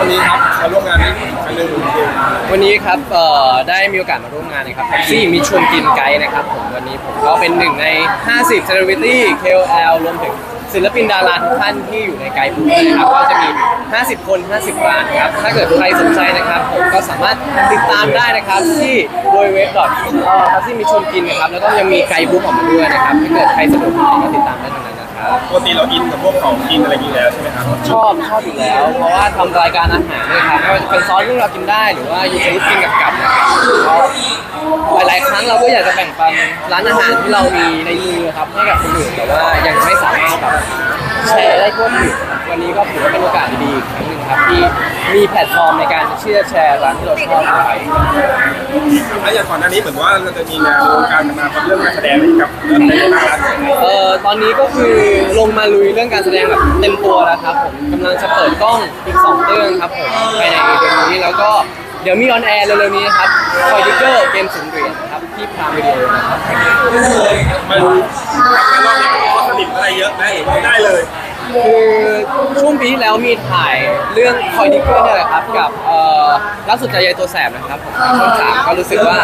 วันนี้ครับมาร่วมงานนี้ครั้งหนึ่งวันนี้ครับเอ่อได้มีโอกาสมาร่วมงานนะครับที่มีชวนกินไกด์นะครับผมวันนี้ผมก็เป็นหนึ่งใน 50 Celebrity KOL รวมถึงศิลปินดาราทุกท่านที่อยู่ในไกด์บุ๊กนะครับก็จะมี 50 คน 50ร้านครับถ้าเกิดใครสนใจนะครับ ผมก็สามารถติดตามได้นะครับที่โดยเว็บดอทครับที่มีชวนกินนะครับแล้วก็ยังมีไกด์บุ๊กออกมาด้วยนะครับถ้าเกิดใครสะดวกก็ติดตามได้ ปกติเราอินกับพวกของกินอะไรอย่างนี้แล้วใช่ไหมครับชอบชอบอยู่แล้ว เพราะว่าทำรายการอาหารด้วยครับไม่ว่าจะเป็นซอสที่เรากินได้หรือว่ายูทูบกินกับกับนะครับก็หลายๆครั้งเราก็อยากจะแบ่งปันร้านอาหารที่เรามีในมือครับให้กับคนอื่นแต่ว่ายังไม่สามารถแบบแชร์ได้ทั่วถึง วันนี้ก็ถือว่าเป็นโอกาสดีๆอีกครั้งหนึ่งครับที่มีแพลตฟอร์มในการที่จะแชร์ร้านที่เราชอบไปแล้วอย่างก่อนหน้านี้เหมือนว่าเราจะมีงานในวงการมาทำเรื่องการแสดงกับเรื่องในร้านเอ่อตอนนี้ก็คือลงมาลุยเรื่องการแสดงแบบเต็มตัวแล้วครับผมกำลังจะเปิดกล้องอีก2เรื่องครับผมภายในเดือนนี้แล้วก็เดี๋ยวมีออนแอร์เร็วๆนี้นะครับคอยดิเกอร์เกมสุนเหรียญนะครับที่พรามวิดีโอนะครับมันในรอบนี้มันก็สนิทอะไรเยอะไหม คือช่วงปีที่แล้วมีถ่ายเรื่องคอยดิเกอร์เนี่ยแหละครับกับเอ่อล่าสุดใจใยตัวแสบนะครับผมช่องสามก็รู้สึกว่า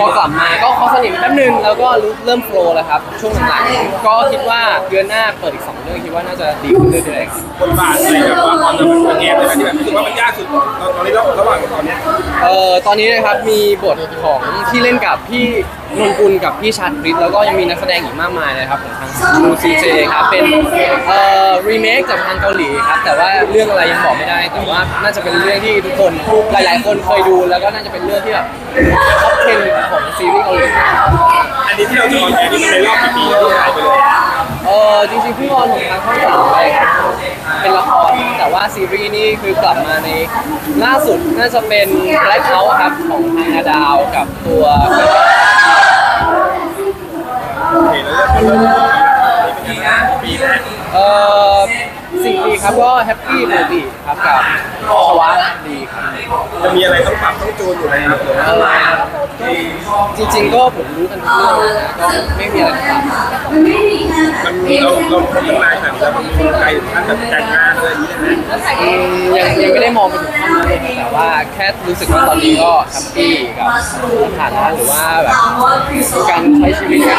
พอกลับมาก็เขาสนิทแป๊บนึงแล้วก็รู้เริ่มโฟล์แล้วครับช่วงหลังๆก็คิดว่าเดือนหน้าเปิดอีกสองเรื่องคิดว่าน่าจะดีขึ้นเรื่อยๆครับบทบาทอะไรแบบว่าตอนเราเป็นเกมเลยนะที่แบบรู้สึกว่ามันยากสุดตอนนี้ราระหว่างตอนเนี้ยเอ่อตอนนี้นะครับมีบทของที่เล่นกับพี่ นนกุลกับพี่ชัดฤทธิ์แล้วก็ยังมีนักแสดงอีกมากมายเลยครับของทางชูซีเจครับเป็นเอ่อรีเมคจากทางเกาหลีครับแต่ว่าเรื่องอะไรยังบอกไม่ได้แต่ว่าน่าจะเป็นเรื่องที่ทุกคนหลาย ๆ คนเคยดูแล้วก็น่าจะเป็นเรื่องที่แบบท็อป10ของซีรีส์เกาหลีอันนี้ที่เราจะออนแอร์นี่มันในรอบกี่ปีแล้วที่หายไปเลยเออจริงๆเพิ่งออนของทางช่องสามไปครับเป็นละครแต่ว่าซีรีส์นี่คือกลับมาในล่าสุดน่าจะเป็นแบล็คเ u าครับของทางนาดาวกับตัว เห็นแล้วเริ่มเริ่มเป็นยังไงปีแรกเอ่อสิ่งดีครับก็แฮปปี้ปกติครับกับชวะดีครับจะมีอะไรต้องปรับต้องจูนอยู่ไหมครับหรือว่าเออจริงๆก็ผมรู้กันทุกเรื่องนะก็ไม่มีอะไรต้องปรับมันมีเราเราคบกันนานขนาดนี้แล้วมันมีใครท่านแบบแต่งงานอะไรอย่างนี้ไหมอืมยังยังไม่ได้มองไปถึงขั้นนั้นเลยครับแต่ว่าแค่รู้สึกว่าตอนนี้ก็แฮปปี้กับสถานะหรือว่าแบบการใช้ชีวิตกัน